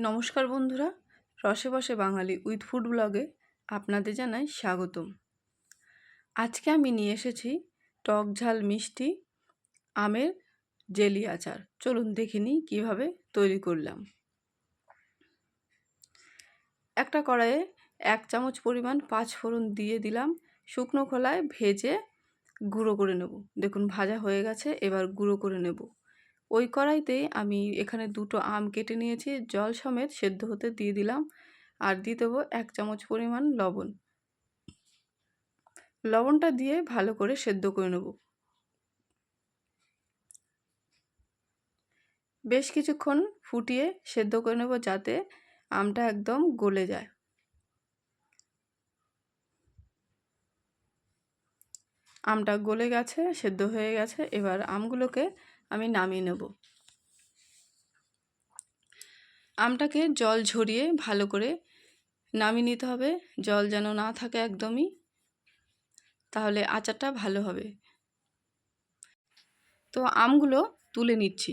নমস্কার বন্ধুরা, রসে বসে বাঙালি উইথ ফুড ব্লগে আপনাদের জানাই স্বাগতম। আজকে আমি নিয়ে এসেছি টক ঝাল মিষ্টি আমের জেলি আচার। চলুন দেখে নিই কীভাবে তৈরি করলাম। একটা কড়াইয়ে এক চামচ পরিমাণ পাঁচ ফোড়ন দিয়ে দিলাম। শুকনো খোলায় ভেজে গুঁড়ো করে নেব। দেখুন ভাজা হয়ে গেছে, এবার গুঁড়ো করে নেব। ওই কড়াইতেই আমি এখানে দুটো আম কেটে নিয়েছি, জল সমেত সেদ্ধ হতে দিয়ে দিলাম আর দিয়ে দেবো এক চামচ পরিমাণ লবণ। লবণটা দিয়ে ভালো করে সেদ্ধ করে নেব। বেশ কিছুক্ষণ ফুটিয়ে সেদ্ধ করে নেব যাতে আমটা একদম গলে যায়। আমটা গলে গেছে, সেদ্ধ হয়ে গেছে। এবার আমগুলোকে আমি নামিয়ে নেব। আমটাকে জল ঝরিয়ে ভালো করে নামিয়ে নিতে হবে। জল যেন না থাকে একদমই, তাহলে আচারটা ভালো হবে। তো আমগুলো তুলে নিচ্ছি।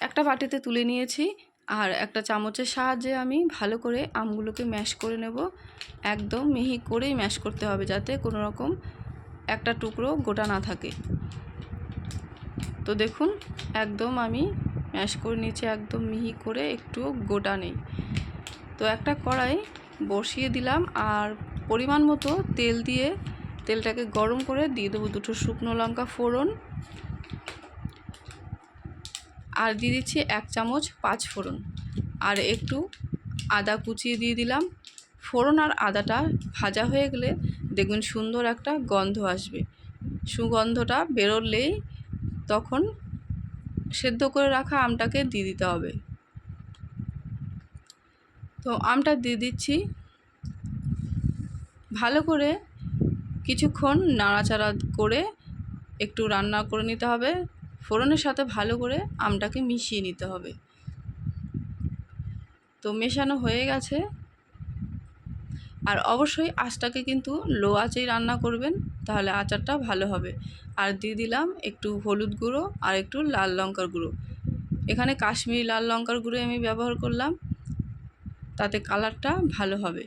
একটা বাটিতে তুলে নিয়েছি আর একটা চামচের সাহায্যে আমি ভালো করে আমগুলোকে ম্যাশ করে নেব। একদম মিহি করেই ম্যাশ করতে হবে যাতে কোনো রকম একটা টুকরো গোটা না থাকে। তো দেখুন, একদম আমি ম্যাশ করে নিয়েছি, একদম মিহি করে একটু গোটা নেই তো একটা কড়াই বসিয়ে দিলাম আর পরিমাণ মতো তেল দিয়ে তেলটাকে গরম করে দিয়ে দেবো দুটো শুকনো লঙ্কা ফোড়ন। আর দিয়ে দিচ্ছি এক চামচ পাঁচ ফোড়ন। আর একটু আদা কুচিয়ে দিয়ে দিলাম। ফোড়ন আর আদাটা ভাজা হয়ে গেলে দেখবেন সুন্দর একটা গন্ধ আসবে। সুগন্ধটা বেরোলেই তখন সেদ্ধ করে রাখা আমটাকে দিয়ে দিতে হবে। তো আমটা দিয়ে দিচ্ছি। ভালো করে কিছুক্ষণ নাড়াচাড়া করে একটু রান্না করে নিতে হবে। ফোড়নের সাথে ভালো করে আমটাকে মিশিয়ে নিতে হবে। তো মেশানো হয়ে গেছে। আর অবশ্যই আঁচটাকে কিন্তু লো আঁচেই রান্না করবেন, তাহলে আচারটা ভালো হবে। আর দিয়ে দিলাম একটু হলুদ গুঁড়ো আর একটু লাল লঙ্কার গুঁড়ো। এখানে কাশ্মীরি লাল লঙ্কার গুঁড়ো আমি ব্যবহার করলাম, তাতে কালারটা ভালো হবে।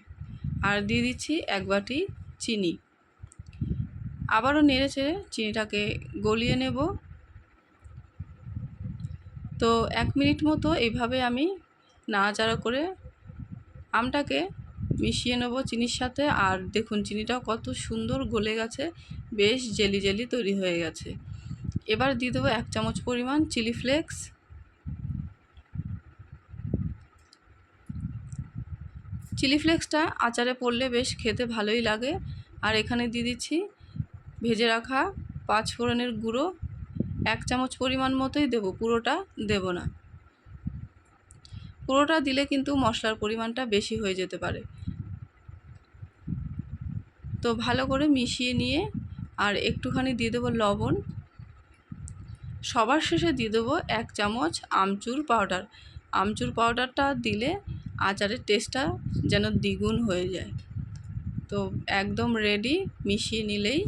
আর দিয়ে দিচ্ছি এক বাটি চিনি। আবারও নেড়ে চেড়ে চিনিটাকে গলিয়ে নেব। তো এক মিনিট মতো এইভাবে আমি নাড়াচাড়া করে আমটাকে মিশিয়ে নেব চিনির সাথে। আর দেখুন, চিনিটাও কত সুন্দর গলে গেছে, বেশ জেলি জেলি তৈরি হয়ে গেছে। এবার দিয়ে দেবো এক চামচ পরিমাণ চিলি ফ্লেক্স। চিলি ফ্লেক্সটা আচারে পড়লে বেশ খেতে ভালোই লাগে। আর এখানে দিয়ে দিচ্ছি ভেজে রাখা পাঁচ ফোড়নের গুঁড়ো। এক চামচ পরিমাণ মতোই দেবো, পুরোটা দেব না। পুরোটা দিলে কিন্তু মশলার পরিমাণটা বেশি হয়ে যেতে পারে। তো ভালো করে মিশিয়ে নিয়ে আর একটুখানি দিয়ে দেবো লবণ। সবার শেষে দিয়ে দেবো এক চামচ আমচুর পাউডার। আমচুর পাউডারটা দিলে আচারের টেস্টটা যেন দ্বিগুণ হয়ে যায়। তো একদম রেডি মিশিয়ে নিলেই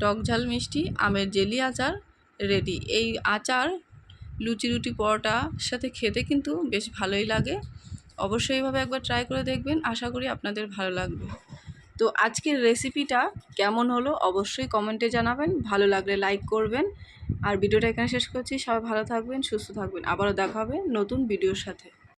টক ঝাল মিষ্টি, আমের জেলি আচার রেডি এই আচার, লুচি রুটি পরোটার সাথে খেতে কিন্তু বেশ ভালোই লাগে। অবশ্যই এইভাবে একবার ট্রাই করে দেখবেন। আশা করি আপনাদের ভালো লাগবে। তো আজকের রেসিপিটা কেমন হলো অবশ্যই কমেন্টে জানাবেন, ভালো লাগলে লাইক করবেন। আর ভিডিওটা এখানে শেষ করছি, সবাই ভালো থাকবেন, সুস্থ থাকবেন। আবারও দেখা হবে নতুন ভিডিওর সাথে।